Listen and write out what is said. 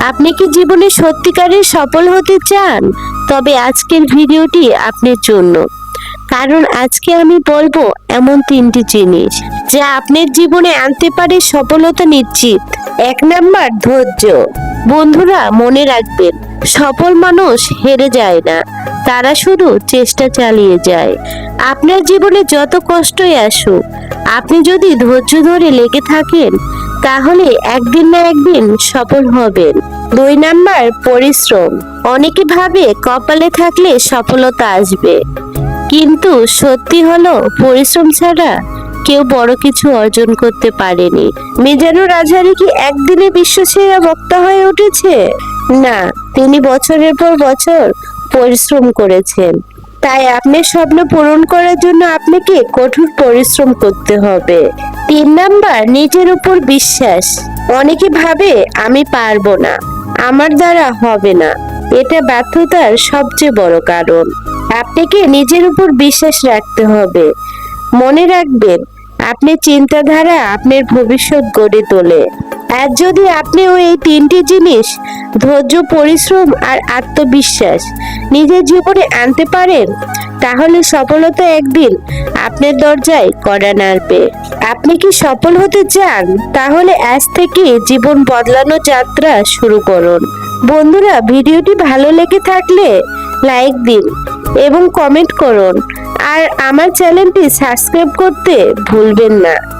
আপনি কি জীবনে সত্যিকারের সফল হতে চান? তবে আজকের ভিডিওটি আপনার জন্য। কারণ আজকে আমি বলব এমন তিনটি জিনিস যা আপনার জীবনে আনতে পারে সফলতা নিশ্চিত। এক নাম্বার, ধৈর্য। বন্ধুরা, মনে রাখবেন, সফল মানুষ হেরে যায় না। তারা শুধু চেষ্টা চালিয়ে যায়। আপনার জীবনে যত কষ্টই আসুক, আপনি যদি ধৈর্য ধরে লেগে থাকেন তাহলে একদিন না একদিন সফল হবেন। দুই নাম্বার, পরিশ্রম। অনেকে ভাবে কপালে থাকলে সফলতা আসবে। কিন্তু সত্যি হলো, পরিশ্রম ছাড়া কেউ বড় কিছু অর্জন করতে পারেনি। মিজানুর আজহারি কি একদিনে বিশ্বসেরা বক্তা হয়ে উঠেছে? না, তিনি বছরের পর বছর পরিশ্রম করেছেন। তাই আপনার স্বপ্ন পূরণ করার জন্য আপনাকে কঠোর পরিশ্রম করতে হবে। তিন নাম্বার, নিজের উপর বিশ্বাস। অনেকে ভাবে, আমি পারব না। আমার দ্বারা হবে না। এটা ব্যর্থতার সবচেয়ে বড় কারণ। আপনাকে নিজের উপর বিশ্বাস রাখতে হবে। মনে রাখবেন আপনি চিন্তাধারা আপনার ভবিষ্যৎ গড়ে তোলে। আর যদি আপনি এই তিনটি জিনিস, ধৈর্য, পরিশ্রম আর আত্মবিশ্বাস নিজের জীবনে আনতে পারেন, তাহলে সফলতা একদিন আপনার দরজায় কড়া নাড়বে। আপনি কি সফল হতে চান? তাহলে আজ থেকে জীবন বদলানো যাত্রা শুরু করুন। বন্ধুরা, ভিডিওটি ভালো লেগে থাকলে লাইক দিন এবং কমেন্ট করুন। আর আমার চ্যানেলটি সাবস্ক্রাইব করতে ভুলবেন না।